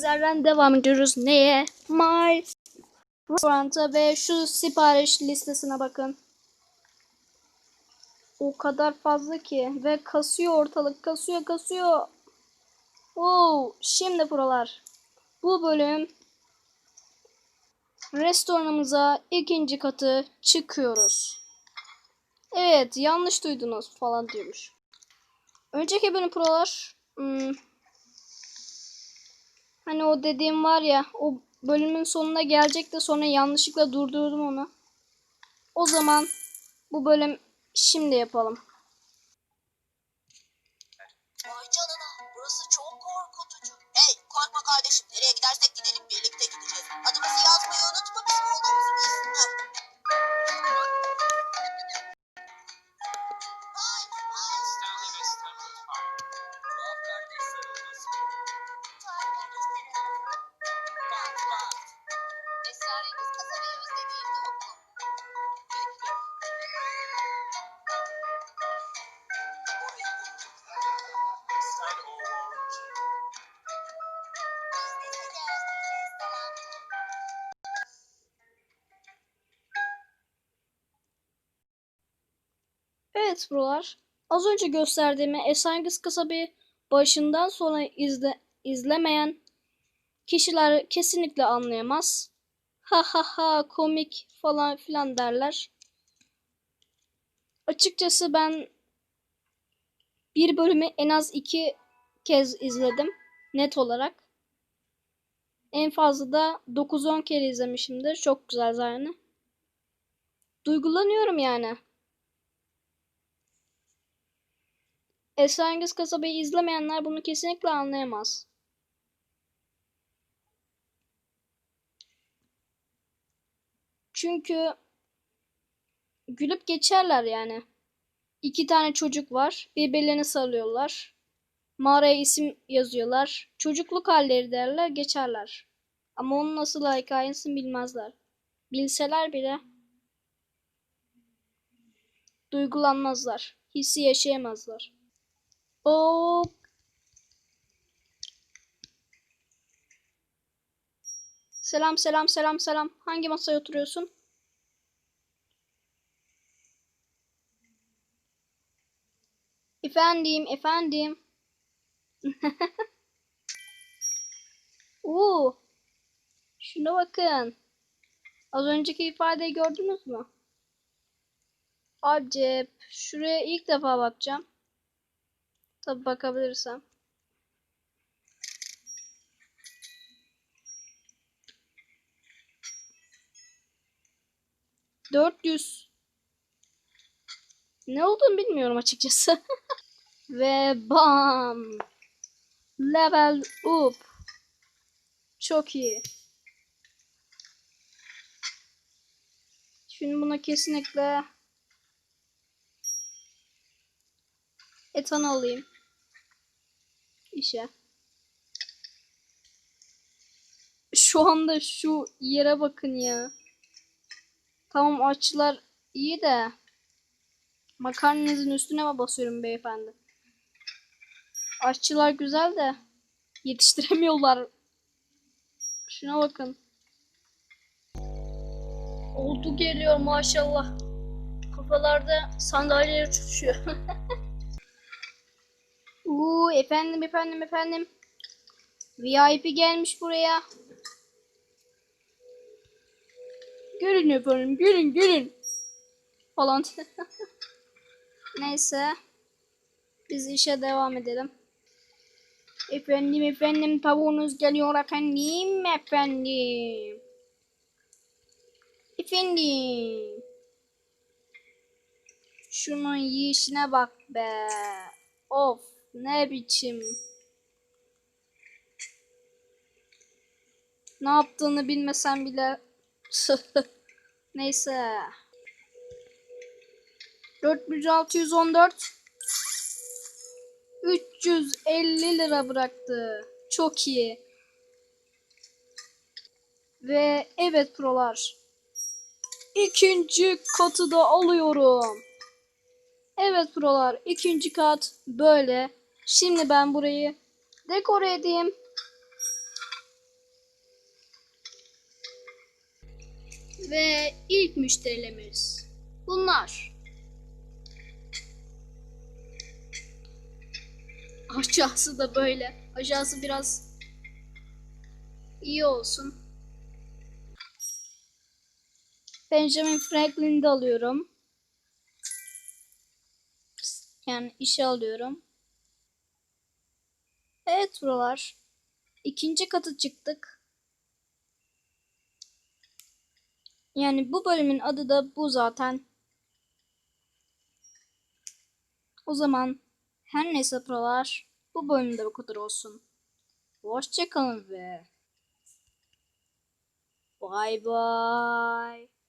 Serden devam ediyoruz. Neye? My Restaurant'a ve şu sipariş listesine bakın. O kadar fazla ki ve kasıyor ortalık kasıyor kasıyor. Oo, şimdi buralar. Bu bölüm restoranımıza ikinci katı çıkıyoruz. Evet yanlış duydunuz falan diyormuş. Önceki bölüm buralar hmm, hani o dediğim var ya o bölümün sonuna gelecek de sonra yanlışlıkla durdurdum onu. O zaman bu bölüm şimdi yapalım. Evet buralar. Az önce gösterdiğimi Esengiz Kasabı başından sona izle, izlemeyen kişiler kesinlikle anlayamaz. Ha ha ha komik falan filan derler. Açıkçası ben bir bölümü en az iki kez izledim net olarak. En fazla da 9-10 kere izlemişimdir. Çok güzel yani. Duygulanıyorum yani. Esrarengiz Kasaba'yı izlemeyenler bunu kesinlikle anlayamaz. Çünkü gülüp geçerler yani. İki tane çocuk var. Birbirlerini sarılıyorlar. Mağaraya isim yazıyorlar. Çocukluk halleri derler geçerler. Ama onun nasıl hikayesini bilmezler. Bilseler bile duygulanmazlar. Hissi yaşayamazlar. O Selam selam selam selam. Hangi masaya oturuyorsun? Efendim, efendim. Oo. Şuna bakın. Az önceki ifadeyi gördünüz mü? Acep. Şuraya ilk defa bakacağım. Tabi bakabilirsem. Dört yüz. Ne olduğunu bilmiyorum açıkçası. Ve bam. Level up. Çok iyi. Şimdi buna kesinlikle etan alayım. İşe. Şu anda şu yere bakın ya. Tamam açılar iyi de makarnanızın üstüne mi basıyorum beyefendi? Aşçılar güzel de yetiştiremiyorlar. Şuna bakın. Oldu geliyor maşallah. Kafalarda sandalyeler uçuşuyor. Uuu efendim efendim efendim. VIP gelmiş buraya. Gelin efendim gelin gelin. Falan. Neyse. Biz işe devam edelim. Efendim efendim tavuğunuz geliyor efendim efendim. Efendim. Şunun yiyişine bak be. Of ne biçim. Ne yaptığını bilmesem bile. Neyse. 4614 350 lira bıraktı. Çok iyi. Ve evet prolar. İkinci katı da alıyorum. Evet prolar ikinci kat böyle. Şimdi ben burayı dekore edeyim. Ve ilk müşterilerimiz bunlar. Aşağısı da böyle. Aşağısı biraz iyi olsun. Benjamin Franklin'i de alıyorum. Yani işe alıyorum. Evet buralar. İkinci katı çıktık. Yani bu bölümün adı da bu zaten. O zaman her neyse buralar bu bölümde bu kadar olsun. Hoşçakalın ve bye bye.